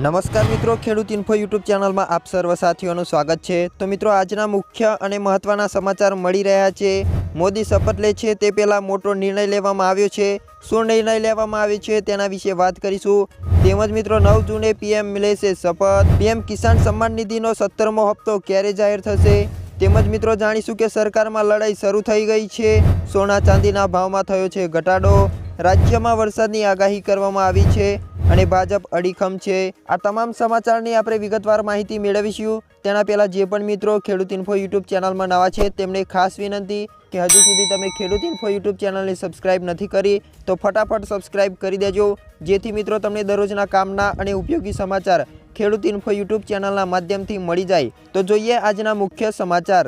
નમસ્કાર મિત્રો, ખેડૂત ઇન્ફો યુટ્યુબ ચેનલમાં આપ સર્વ સાથીઓનું સ્વાગત છે. તો મિત્રો, આજના મુખ્ય અને મહત્વના સમાચાર મળી રહ્યા છે. મોદી શપથ લે છે તે પહેલાં મોટો નિર્ણય લેવામાં આવ્યો છે. શું નિર્ણય લેવામાં આવ્યો છે તેના વિશે વાત કરીશું. તેમજ મિત્રો, નવ જૂને પીએમ લેશે શપથ. પીએમ કિસાન સન્માન નિધિનો સત્તરમો હપ્તો ક્યારે જાહેર થશે? તેમજ મિત્રો, જાણીશું કે સરકારમાં લડાઈ શરૂ થઈ ગઈ છે. સોના ચાંદીના ભાવમાં થયો છે ઘટાડો. રાજ્યમાં વરસાદની આગાહી કરવામાં આવી છે. અને ભાજપ અડીખમ છે. આ તમામ સમાચારની આપણે વિગતવાર માહિતી મેળવીશું. તેના પહેલાં જે પણ મિત્રો ખેડૂત ઇન્ફો યુટ્યુબ ચેનલમાં નવા છે, તેમને ખાસ વિનંતી કે હજુ સુધી તમે ખેડૂત ઇન્ફો યુટ્યુબ ચેનલને સબસ્ક્રાઇબ નથી કરી, તો ફટાફટ સબસ્ક્રાઇબ કરી દેજો. જેથી મિત્રો તમને દરરોજના કામના અને ઉપયોગી સમાચાર ખેડૂત ઇન્ફો યુટ્યુબ ચેનલના માધ્યમથી મળી જાય. તો જોઈએ આજના મુખ્ય સમાચાર.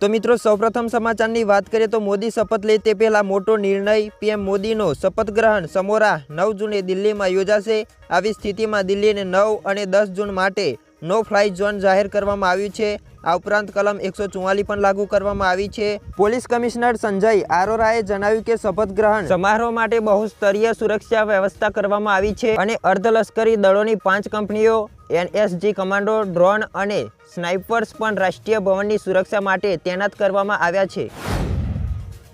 તો મિત્રો, સૌપ્રથમ સમાચારની વાત કરીએ તો મોદી શપથ લે તે પહેલાં મોટો નિર્ણય પીએમ મોદીનો શપથ ગ્રહણ સમોરા નવ જૂને દિલ્હીમાં યોજાશે. આવી સ્થિતિમાં દિલ્હીને નવ અને દસ જૂન માટે નો ફ્લાય ઝોન જાહેર કરવામાં આવ્યું છે. આ ઉપરાંત કલમ એકસો ચુમ્માલીસ પણ લાગુ કરવામાં આવી છે. પોલીસ કમિશનર સંજય આરોરાએ જણાવ્યું કે શપથ ગ્રહણ સમારોહ માટે બહુસ્તરીય સુરક્ષા વ્યવસ્થા કરવામાં આવી છે અને અર્ધલશ્કરી દળોની પાંચ કંપનીઓ, એનએસજી કમાન્ડો, ડ્રોન અને સ્નાઇપર્સ પણ રાષ્ટ્રીય ભવનની સુરક્ષા માટે તૈનાત કરવામાં આવ્યા છે.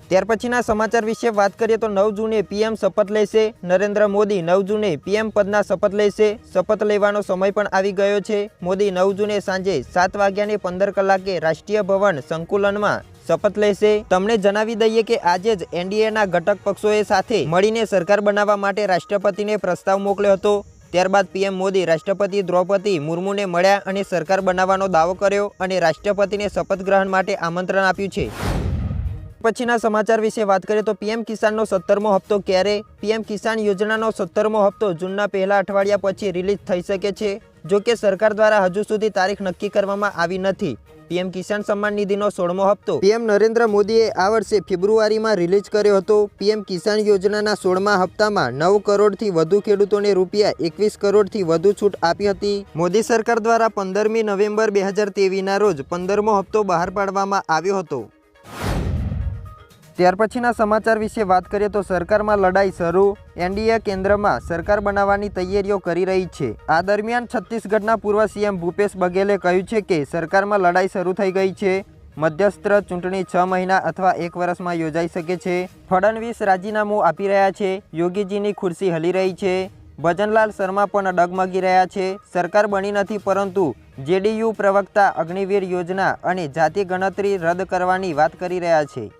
ત્યાર પછીના સમાચાર વિશે વાત કરીએ તો નવ જૂને પીએમ શપથ લેશે. નરેન્દ્ર મોદી નવ જૂને પીએમ પદના શપથ લેશે. શપથ લેવાનો સમય પણ આવી ગયો છે. મોદી નવ જૂને સાંજે સાત વાગ્યાને પંદર કલાકે રાષ્ટ્રીય ભવન સંકુલનમાં શપથ લેશે. તમને જણાવી દઈએ કે આજે જ એનડીએના ઘટક પક્ષોએ સાથે મળીને સરકાર બનાવવા માટે રાષ્ટ્રપતિને પ્રસ્તાવ મોકલ્યો હતો. ત્યારબાદ પીએમ મોદી રાષ્ટ્રપતિ દ્રૌપદી મુર્મુને મળ્યા અને સરકાર બનાવવાનો દાવો કર્યો અને રાષ્ટ્રપતિને શપથ ગ્રહણ માટે આમંત્રણ આપ્યું છે. પછીના સમાચાર વિશે વાત કરીએ તો પીએમ કિસાનનો સત્તરમો હપ્તો ક્યારે? પીએમ કિસાન યોજનાનો સત્તરમો હપ્તો જૂનના પહેલા અઠવાડિયા પછી રિલીઝ થઈ શકે છે? જો કે સરકાર દ્વારા હજુ સુધી તારીખ નક્કી કરવામાં આવી નથી. પીએમ કિસાન સન્માન નિધિનો સોળમો હપ્તો પીએમ નરેન્દ્ર મોદીએ આ વર્ષે ફેબ્રુઆરીમાં રિલીઝ કર્યો હતો. પીએમ કિસાન યોજનાના સોળમા હપ્તામાં નવ કરોડથી વધુ ખેડૂતોને રૂપિયા એકવીસ કરોડથી વધુ છૂટ આપી હતી. મોદી સરકાર દ્વારા પંદરમી નવેમ્બર બે હજાર તેવીના રોજ પંદરમો હપ્તો બહાર પાડવામાં આવ્યો હતો. ત્યાર પછીના સમાચાર વિશે વાત કરીએ તો સરકારમાં લડાઈ શરૂ. એનડીએ કેન્દ્રમાં સરકાર બનાવવાની તૈયારીઓ કરી રહી છે. આ દરમિયાન છત્તીસગઢના પૂર્વ સીએમ ભૂપેશ બઘેલે કહ્યું છે કે સરકારમાં લડાઈ શરૂ થઈ ગઈ છે. મધ્યસ્થ ચૂંટણી છ મહિના અથવા એક વર્ષમાં યોજાઈ શકે છે. ફડણવીસ રાજીનામું આપી રહ્યા છે. યોગીજીની ખુરશી હલી રહી છે. ભજનલાલ શર્મા પણ ડગમગી રહ્યા છે. સરકાર બની નથી પરંતુ જેડીયુ પ્રવક્તા અગ્નિવીર યોજના અને જાતિ ગણતરી રદ કરવાની વાત કરી રહ્યા છે.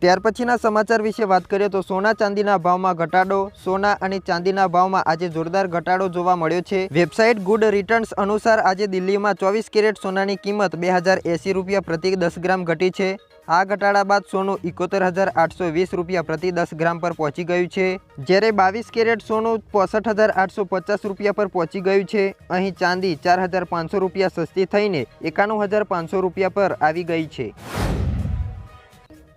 ત્યાર પછીના સમાચાર વિશે વાત કરીએ તો સોના ચાંદીના ભાવમાં ઘટાડો, સોના અને ચાંદીના ભાવમાં આજે જોરદાર ઘટાડો જોવા મળ્યો છે. વેબસાઇટ ગુડ રિટર્ન્સ અનુસાર આજે દિલ્હીમાં ચોવીસ કેરેટ સોનાની કિંમત બે હજાર એંસી રૂપિયા પ્રતિ દસ ગ્રામ ઘટી છે. આ ઘટાડા બાદ સોનું એકોતેર હજાર આઠસો વીસ રૂપિયા પ્રતિ દસ ગ્રામ પર પહોંચી ગયું છે. જ્યારે બાવીસ કેરેટ સોનું પોસઠ હજાર આઠસો પચાસ રૂપિયા પર પહોંચી ગયું છે. અહીં ચાંદી ચાર હજાર પાંચસો રૂપિયા સસ્તી થઈને એકાણું હજાર પાંચસો રૂપિયા પર આવી ગઈ છે.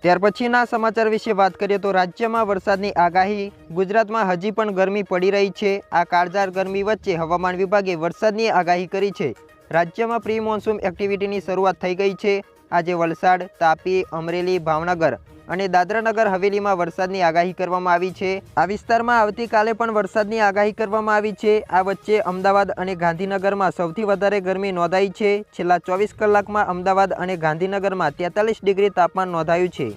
ત્યાર પછીના સમાચાર વિશે વાત કરીએ તો રાજ્યમાં વરસાદની આગાહી. ગુજરાતમાં હજી પણ ગરમી પડી રહી છે. આ કાળજાર ગરમી વચ્ચે હવામાન વિભાગે વરસાદની આગાહી કરી છે. રાજ્યમાં પ્રી મોન્સૂન એક્ટિવિટીની શરૂઆત થઈ ગઈ છે. આજે વલસાડ, તાપી, અમરેલી, ભાવનગર અને દાદરાનગર હવેલીમાં વરસાદની આગાહી કરવામાં આવી છે. આ વિસ્તારમાં આવતીકાલે પણ વરસાદની આગાહી કરવામાં આવી છે. આ વચ્ચે અમદાવાદ અને ગાંધીનગરમાં સૌથી વધારે ગરમી નોંધાઈ છે. છેલ્લા ચોવીસ કલાકમાં અમદાવાદ અને ગાંધીનગરમાં તેતાલીસ ડિગ્રી તાપમાન નોંધાયું છે.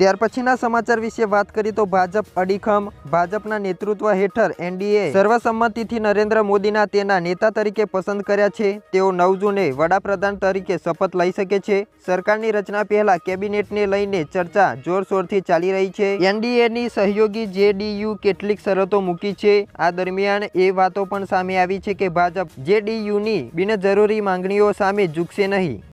ત્યાર પછીના સમાચાર વિશે વાત કરીએ તો ભાજપ અડીખમ. ભાજપના નેતૃત્વ હેઠળ એનડીએ સર્વસંમતિથી નરેન્દ્ર મોદીના તેના નેતા તરીકે પસંદ કર્યા છે. તેઓ નવ જૂને વડાપ્રધાન તરીકે શપથ લઈ શકે છે. સરકારની રચના પહેલા કેબિનેટને લઈને ચર્ચા જોરશોરથી ચાલી રહી છે. એનડીએની સહયોગી જેડીયુ કેટલીક શરતો મૂકી છે. આ દરમિયાન એ વાતો પણ સામે આવી છે કે ભાજપ જેડીયુની બિનજરૂરી માંગણીઓ સામે ઝૂકશે નહીં.